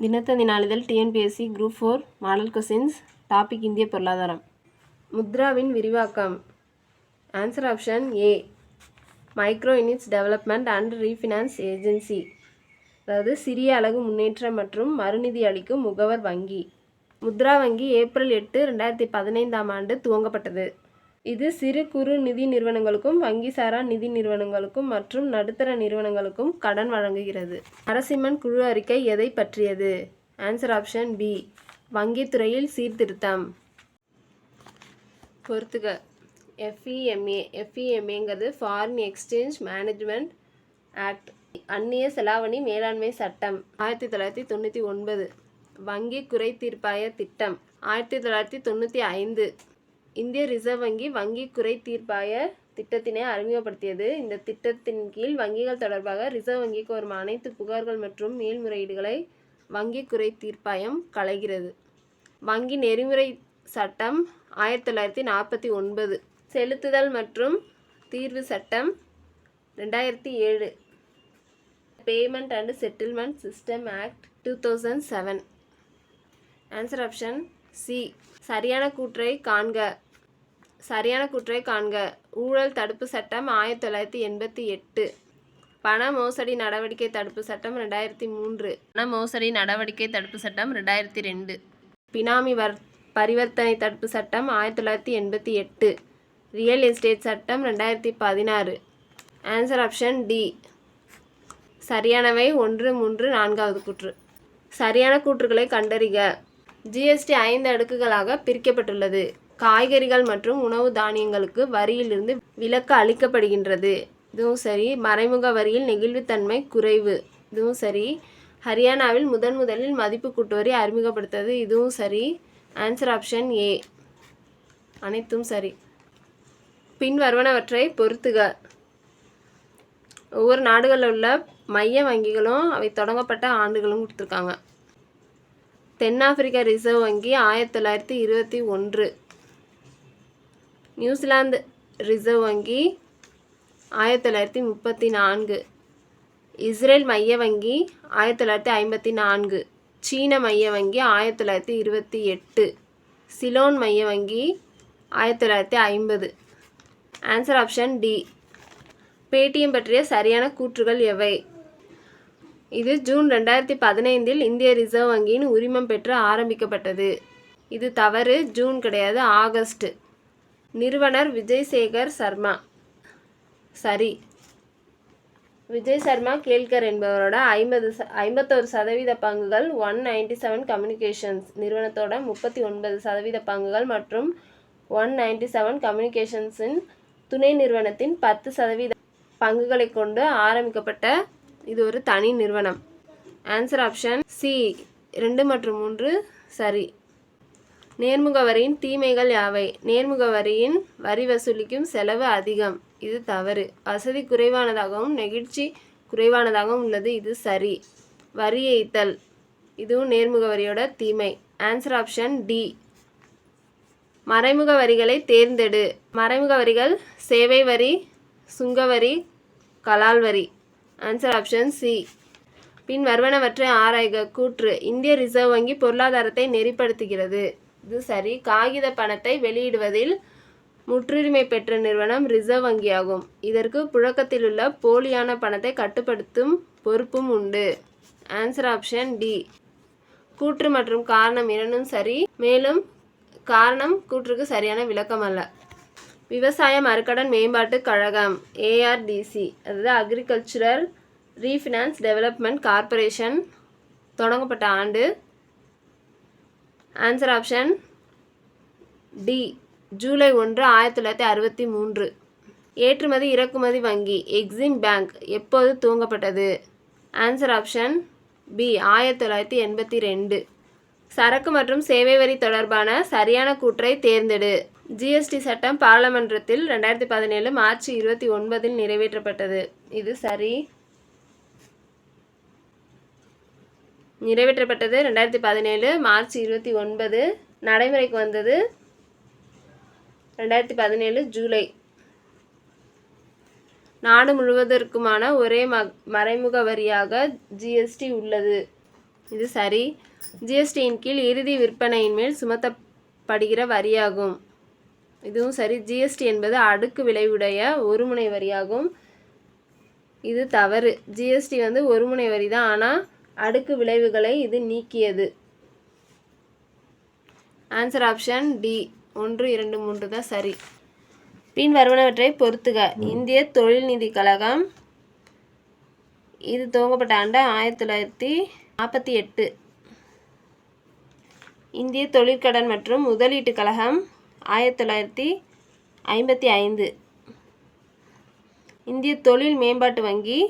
தினத்தந்தி நாளிதழ் TNPSC group four model questions topic இந்திய பொருளாதாரம். முத்ராவின் விரிவாக்கம். Answer option A micro units development and refinance agency அதாவது சிறிய அளவு முன்னேற்றம் மற்றும் மறுநிதி அளிக்கும் முகவர் வங்கி. முத்ரா வங்கி ஏப்ரல் எட்டு ரெண்டாயிரத்தி பதினைந்தாம் ஆண்டு துவங்கப்பட்டது. இது சிறு குறு நிதி நிறுவனங்களுக்கும் வங்கி சாரா நிதி நிறுவனங்களுக்கும் மற்றும் நடுத்தர நிறுவனங்களுக்கும் கடன் வழங்குகிறது. நரசிம்மன் குழு அறிக்கை எதை பற்றியது? ஆன்சர் ஆப்ஷன் பி வங்கித்துறையில் சீர்திருத்தம். பொறுத்துக. எஃப்இஎம்ஏ எஃப்இஎம்ஏங்கிறது ஃபாரின் எக்ஸ்சேஞ்ச் மேனேஜ்மெண்ட் ஆக்ட் அந்நிய செலாவணி மேலாண்மை சட்டம். ஆயிரத்தி தொள்ளாயிரத்தி தொண்ணூற்றி ஒன்பது. வங்கி குறை தீர்ப்பாய திட்டம். ஆயிரத்தி தொள்ளாயிரத்தி தொண்ணூற்றி ஐந்து. இந்திய ரிசர்வ் வங்கி வங்கி குறை தீர்ப்பாய திட்டத்தினை அறிமுகப்படுத்தியது. இந்த திட்டத்தின் கீழ் வங்கிகள் தொடர்பாக ரிசர்வ் வங்கிக்கு வரும் அனைத்து புகார்கள் மற்றும் மேல்முறையீடுகளை வங்கி குறை தீர்ப்பாயம் களைகிறது வங்கி நெறிமுறை சட்டம் ஆயிரத்தி தொள்ளாயிரத்தி நாற்பத்தி ஒன்பது. செலுத்துதல் மற்றும் தீர்வு சட்டம் ரெண்டாயிரத்தி ஏழு. Payment and settlement system act two thousand seven. Answer option C. சரியான கூற்றை காண்க. சரியான குற்றை காண்க. ஊழல் தடுப்பு சட்டம் ஆயிரத்தி தொள்ளாயிரத்தி எண்பத்தி எட்டு. பண மோசடி நடவடிக்கை தடுப்பு சட்டம் ரெண்டாயிரத்தி மூன்று. பண மோசடி நடவடிக்கை தடுப்பு சட்டம் ரெண்டாயிரத்தி ரெண்டு. பினாமி வர் பரிவர்த்தனை தடுப்பு சட்டம் ஆயிரத்தி தொள்ளாயிரத்தி எண்பத்தி எட்டு. ரியல் எஸ்டேட் சட்டம் ரெண்டாயிரத்தி பதினாறு. Answer option D. சரியானவை ஒன்று மூன்று நான்காவது கூற்று. சரியான கூற்றுகளை கண்டறிக. ஜிஎஸ்டி ஐந்து அடுக்குகளாக பிரிக்கப்பட்டுள்ளது. காய்கறிகள் மற்றும் உணவு தானியங்களுக்கு வரியிலிருந்து விலக்கு அளிக்கப்படுகின்றது. இதுவும் சரி மறைமுக வரியில் நெகிழ்வுத்தன்மை குறைவு. இதுவும் சரி ஹரியானாவில் முதன் முதலில் மதிப்பு கூட்டுவரி அறிமுகப்படுத்தது. இதுவும் சரி ஆன்சர் ஆப்ஷன் ஏ. அனைத்தும் சரி. பின்வருவனவற்றை பொறுத்துக. ஒவ்வொரு நாடுகளில் உள்ள மைய வங்கிகளும் அவை தொடங்கப்பட்ட ஆண்டுகளும் கொடுத்துருக்காங்க. தென்னாப்பிரிக்கா ரிசர்வ் வங்கி ஆயிரத்தி தொள்ளாயிரத்தி இருபத்தி ஒன்று. நியூசிலாந்து ரிசர்வ் வங்கி ஆயிரத்தி தொள்ளாயிரத்தி முப்பத்தி நான்கு. இஸ்ரேல் மைய வங்கி ஆயிரத்தி தொள்ளாயிரத்தி ஐம்பத்தி நான்கு. சீன மைய வங்கி ஆயிரத்தி தொள்ளாயிரத்தி இருபத்தி எட்டு. சிலோன் மைய வங்கி ஆயிரத்தி தொள்ளாயிரத்தி ஐம்பது. ஆன்சர் ஆப்ஷன் டி பேடிஎம் பற்றிய சரியான கூற்றுகள் எவை? இது ஜூன் ரெண்டாயிரத்தி பதினைந்தில் இந்திய ரிசர்வ் வங்கியின் உரிமம் பெற்று ஆரம்பிக்கப்பட்டது. இது தவறு ஜூன் கிடையாது ஆகஸ்ட். நிறுவனர் விஜய் சேகர் சர்மா. சரி. விஜய் சர்மா கேல்கர் என்பவரோட ஐம்பது ச ஐம்பத்தோரு சதவீத பங்குகள் ஒன் நைன்டி செவன் கம்யூனிகேஷன்ஸ் நிறுவனத்தோட முப்பத்தி ஒன்பது சதவீத பங்குகள் மற்றும் ஒன் நைன்டி செவன் கம்யூனிகேஷன்ஸின் துணை நிறுவனத்தின் பத்து சதவீத பங்குகளை கொண்டு ஆரம்பிக்கப்பட்ட இது ஒரு தனி நிறுவனம். ஆன்சர் ஆப்ஷன் சி ரெண்டு மற்றும் மூன்று சரி. நேர்முக வரியின் தீமைகள் யாவை? நேர்முக வரியின் வரி வசூலிக்கும் செலவு அதிகம். இது தவறு. வசதி குறைவானதாகவும் நெகிழ்ச்சி குறைவானதாகவும் உள்ளது. இது சரி. வரி ஏய்த்தல். இதுவும் நேர்முக வரியோட தீமை. ஆன்சர் ஆப்ஷன் டி மறைமுக வரிகளை தேர்ந்தெடு. மறைமுக வரிகள் சேவை வரி சுங்கவரி கலால் வரி. ஆன்சர் ஆப்ஷன் சி பின் வருவனவற்றை ஆராய்க. கூற்று. இந்திய ரிசர்வ் வங்கி பொருளாதாரத்தை நெறிப்படுத்துகிறது. இது சரி. காகித பணத்தை வெளியிடுவதில் முற்றுரிமை பெற்ற நிறுவனம் ரிசர்வ் வங்கியாகும். இதற்கு புழக்கத்தில் உள்ள போலியான பணத்தை கட்டுப்படுத்தும் பொறுப்பும் உண்டு. ஆன்சர் ஆப்ஷன் டி கூற்று மற்றும் காரணம் இரண்டும் சரி. மேலும் காரணம் கூற்றுக்கு சரியான விளக்கம் அல்ல விவசாய மறுக்கடன் மேம்பாட்டுக் கழகம் ஏஆர்டிசி அதாவது அக்ரிகல்ச்சுரல் ரீஃபினான்ஸ் டெவலப்மெண்ட் கார்ப்பரேஷன் தொடங்கப்பட்ட ஆண்டு. ஆன்சர் ஆப்ஷன் டி ஜூலை ஒன்று ஆயிரத்தி தொள்ளாயிரத்தி அறுபத்தி மூன்று. ஏற்றுமதி இறக்குமதி வங்கி எக்ஸிம் பேங்க் எப்போது துவங்கப்பட்டது? ஆன்சர் ஆப்ஷன் பி ஆயிரத்தி தொள்ளாயிரத்தி எண்பத்தி ரெண்டு. சரக்கு மற்றும் சேவை வரி தொடர்பான சரியான கூற்றை தேர்ந்தெடு. ஜிஎஸ்டி சட்டம் பாராளுமன்றத்தில் ரெண்டாயிரத்தி பதினேழு மார்ச் இருபத்தி ஒன்பதில் நிறைவேற்றப்பட்டது. இது சரி. நிறைவேற்றப்பட்டது ரெண்டாயிரத்தி பதினேழு மார்ச் இருபத்தி ஒன்பது. நடைமுறைக்கு வந்தது ரெண்டாயிரத்தி பதினேழு ஜூலை. நாடு முழுவதற்குமான ஒரே ம மறைமுக வரியாக ஜிஎஸ்டி உள்ளது. இது சரி. ஜிஎஸ்டியின் கீழ் இறுதி விற்பனையின் மேல் சுமத்தப்படுகிற வரியாகும். இதுவும் சரி ஜிஎஸ்டி என்பது அடுக்கு விளைவுடைய ஒருமுனை வரியாகும். இது தவறு. ஜிஎஸ்டி வந்து ஒருமுனை வரி தான் ஆனால் அடுக்கு விளைவுகளை இது நீக்கியது. ஆன்சர் ஆப்ஷன் டி ஒன்று இரண்டு மூன்று தான் சரி. பின் வருவனவற்றை பொறுத்துக. இந்திய தொழில் நிதி கழகம். இது துவங்கப்பட்ட ஆண்டு ஆயிரத்தி தொள்ளாயிரத்தி நாற்பத்தி எட்டு. இந்திய தொழிற்கடன் மற்றும் முதலீட்டு கழகம். ஆயிரத்தி தொள்ளாயிரத்தி ஐம்பத்தி ஐந்து. இந்திய தொழில் மேம்பாட்டு வங்கி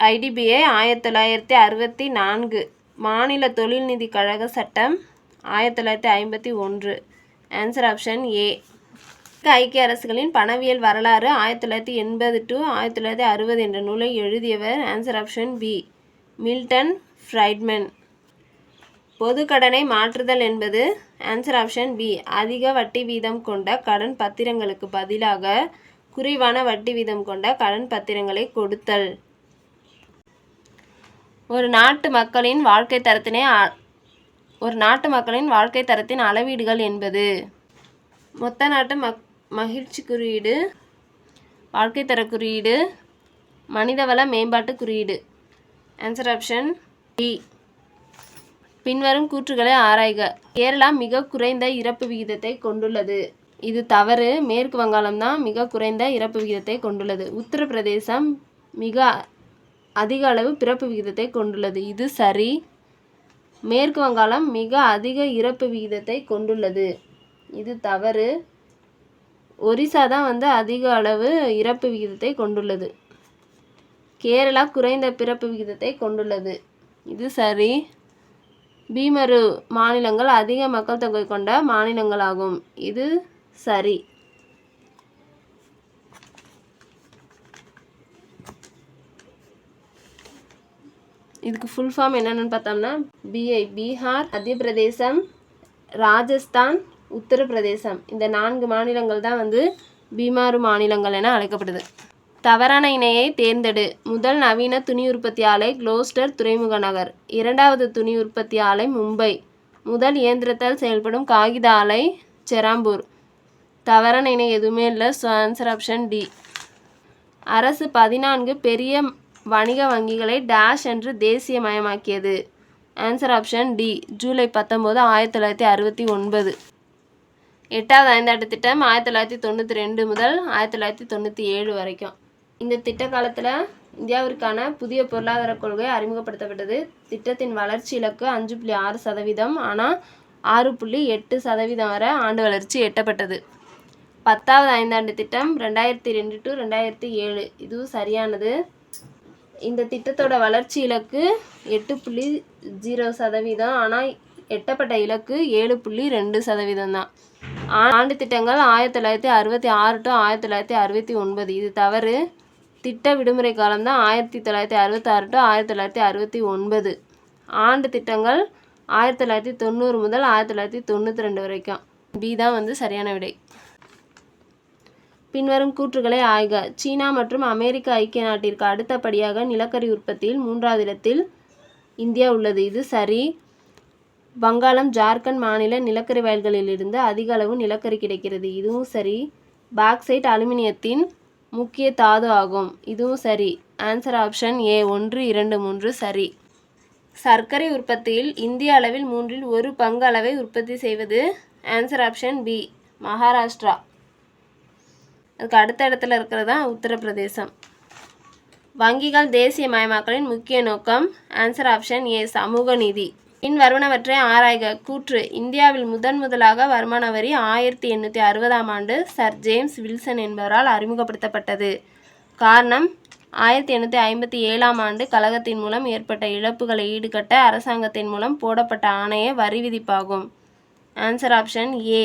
ஐடிபிஐ ஆயிரத்தி தொள்ளாயிரத்தி அறுபத்தி நான்கு. மாநில தொழில் நிதி கழக சட்டம் ஆயிரத்தி தொள்ளாயிரத்தி ஐம்பத்தி ஒன்று. ஆன்சர் ஆப்ஷன் ஏ ஐக்கிய அரசுகளின் பணவியல் வரலாறு ஆயிரத்தி தொள்ளாயிரத்தி எண்பது டு ஆயிரத்தி தொள்ளாயிரத்தி அறுபது என்ற நூலை எழுதியவர். Answer option B Milton Friedman பொது கடனை மாற்றுதல் என்பது ஆன்சர் ஆப்ஷன் பி அதிக வட்டி வீதம் கொண்ட கடன் பத்திரங்களுக்கு பதிலாக குறைவான வட்டி வீதம் கொண்ட கடன் பத்திரங்களை கொடுத்தல். ஒரு நாட்டு மக்களின் வாழ்க்கை தரத்தினை அ- ஒரு நாட்டு மக்களின் வாழ்க்கை தரத்தின் அளவீடுகள் என்பது. மொத்த நாட்டு மக் மகிழ்ச்சி குறியீடு வாழ்க்கை தர குறியீடு மனிதவள மேம்பாட்டு குறியீடு. ஆன்சர் ஆப்ஷன் டி பின்வரும் கூற்றுகளை ஆராய்க. கேரளா மிக குறைந்த இறப்பு விகிதத்தை கொண்டுள்ளது. இது தவறு. மேற்கு வங்காளம் தான் மிக குறைந்த இறப்பு விகிதத்தை கொண்டுள்ளது. உத்தரப்பிரதேசம் மிக அதிக அளவு பிறப்பு விகிதத்தை கொண்டுள்ளது. இது சரி. மேற்கு வங்காளம் மிக அதிக இறப்பு விகிதத்தை கொண்டுள்ளது. இது தவறு. ஒரிசா தான் வந்து அதிக அளவு இறப்பு விகிதத்தை கொண்டுள்ளது. கேரளா குறைந்த பிறப்பு விகிதத்தை கொண்டுள்ளது. இது சரி. பீமரு மாநிலங்கள் அதிக மக்கள் தொகை கொண்ட மாநிலங்களாகும். இது சரி. இதுக்கு ஃபுல் ஃபார்ம் என்னென்னு பார்த்தோம்னா பிஐ பீகார் மத்திய பிரதேசம் ராஜஸ்தான் உத்தரப்பிரதேசம் இந்த நான்கு மாநிலங்கள் தான் வந்து பீமாறு மாநிலங்கள் என அழைக்கப்படுது. தவறான இணையை தேர்ந்தெடு. முதல் நவீன துணி உற்பத்தி ஆலை குளோஸ்டர் துறைமுக நகர். இரண்டாவது துணி உற்பத்தி ஆலை மும்பை. முதல் இயந்திரத்தால் செயல்படும் காகித ஆலை செராம்பூர். தவறான இணை எதுவுமே இல்லை. ஸோ ஆன்சர் ஆப்ஷன் டி அரசு பதினான்கு பெரிய வணிக வங்கிகளை டேஷ் என்று தேசியமயமாக்கியது. ஆன்சர் ஆப்ஷன் டி ஜூலை பத்தொம்போது ஆயிரத்தி தொள்ளாயிரத்தி அறுபத்தி ஒன்பது. எட்டாவது ஐந்தாண்டு திட்டம் ஆயிரத்தி தொள்ளாயிரத்தி தொண்ணூற்றி ரெண்டு முதல் ஆயிரத்தி தொள்ளாயிரத்தி தொண்ணூற்றி ஏழு வரைக்கும். இந்த திட்ட காலத்தில் இந்தியாவிற்கான புதிய பொருளாதார கொள்கை அறிமுகப்படுத்தப்பட்டது. திட்டத்தின் வளர்ச்சி இலக்கு அஞ்சு புள்ளி ஆறு சதவீதம். ஆனால் ஆறு புள்ளி எட்டு சதவீதம் வரை ஆண்டு வளர்ச்சி எட்டப்பட்டது. பத்தாவது ஐந்தாண்டு திட்டம் ரெண்டாயிரத்தி ரெண்டு டு ரெண்டாயிரத்தி ஏழு. இதுவும் சரியானது. இந்த திட்டத்தோட வளர்ச்சி இலக்கு எட்டு புள்ளி ஜீரோ சதவீதம். ஆனால் எட்டப்பட்ட இலக்கு ஏழு புள்ளி ரெண்டு சதவீதம் தான். ஆண்டு திட்டங்கள் ஆயிரத்தி தொள்ளாயிரத்தி அறுபத்தி ஆறு டு ஆயிரத்தி தொள்ளாயிரத்தி அறுபத்தி ஒன்பது. இது தவறு. திட்ட விடுமுறை காலம் தான் ஆயிரத்தி தொள்ளாயிரத்தி அறுபத்தாறு டு ஆயிரத்தி தொள்ளாயிரத்தி அறுபத்தி ஒன்பது. ஆண்டு திட்டங்கள் ஆயிரத்தி தொள்ளாயிரத்தி தொண்ணூறு முதல் ஆயிரத்தி தொள்ளாயிரத்தி தொண்ணூற்றி ரெண்டு வரைக்கும். பி தான் வந்து சரியான விடை. பின்வரும் கூற்றுகளை ஆய்க. சீனா மற்றும் அமெரிக்க ஐக்கிய நாட்டிற்கு அடுத்தபடியாக நிலக்கரி உற்பத்தியில் மூன்றாவது இடத்தில் இந்தியா உள்ளது. இது சரி. வங்காளம் ஜார்க்கண்ட் மாநில நிலக்கரி வயல்களிலிருந்து அதிக அளவு நிலக்கரி கிடைக்கிறது. இதுவும் சரி. பாக்சைட் அலுமினியத்தின் முக்கிய தாது ஆகும். இதுவும் சரி. ஆன்சர் ஆப்ஷன் ஏ ஒன்று இரண்டு மூன்று சரி. சர்க்கரை உற்பத்தியில் இந்திய அளவில் மூன்றில் ஒரு பங்கு அளவை உற்பத்தி செய்வது ஆன்சர் ஆப்ஷன் பி மகாராஷ்டிரா. அதுக்கு அடுத்த இடத்துல இருக்கிறது தான் உத்தரப்பிரதேசம். வங்கிகள் தேசியமயமாக்கலின் முக்கிய நோக்கம் ஆன்சர் ஆப்ஷன் ஏ சமூக நிதி. இன் வருவனவற்றை ஆராய்க. கூற்று இந்தியாவில் முதன் முதலாக வருமான வரி ஆயிரத்தி எண்ணூற்றி அறுபதாம் ஆண்டு சர் ஜேம்ஸ் வில்சன் என்பவரால் அறிமுகப்படுத்தப்பட்டது. காரணம் ஆயிரத்தி எண்ணூற்றி ஐம்பத்தி ஏழாம் ஆண்டு கழகத்தின் மூலம் ஏற்பட்ட இழப்புகளை ஈடுகட்ட அரசாங்கத்தின் மூலம் போடப்பட்ட ஆணைய வரி விதிப்பாகும். ஆன்சர் ஆப்ஷன் ஏ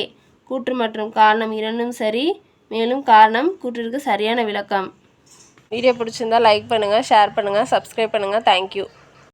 கூற்று மற்றும் காரணம் இரண்டும் சரி மேலும் காரணம் கூற்றிற்கு சரியான விளக்கம். வீடியோ பிடிச்சிருந்தா லைக் பண்ணுங்கள் ஷேர் பண்ணுங்கள் சப்ஸ்கிரைப் பண்ணுங்கள் தேங்க்யூ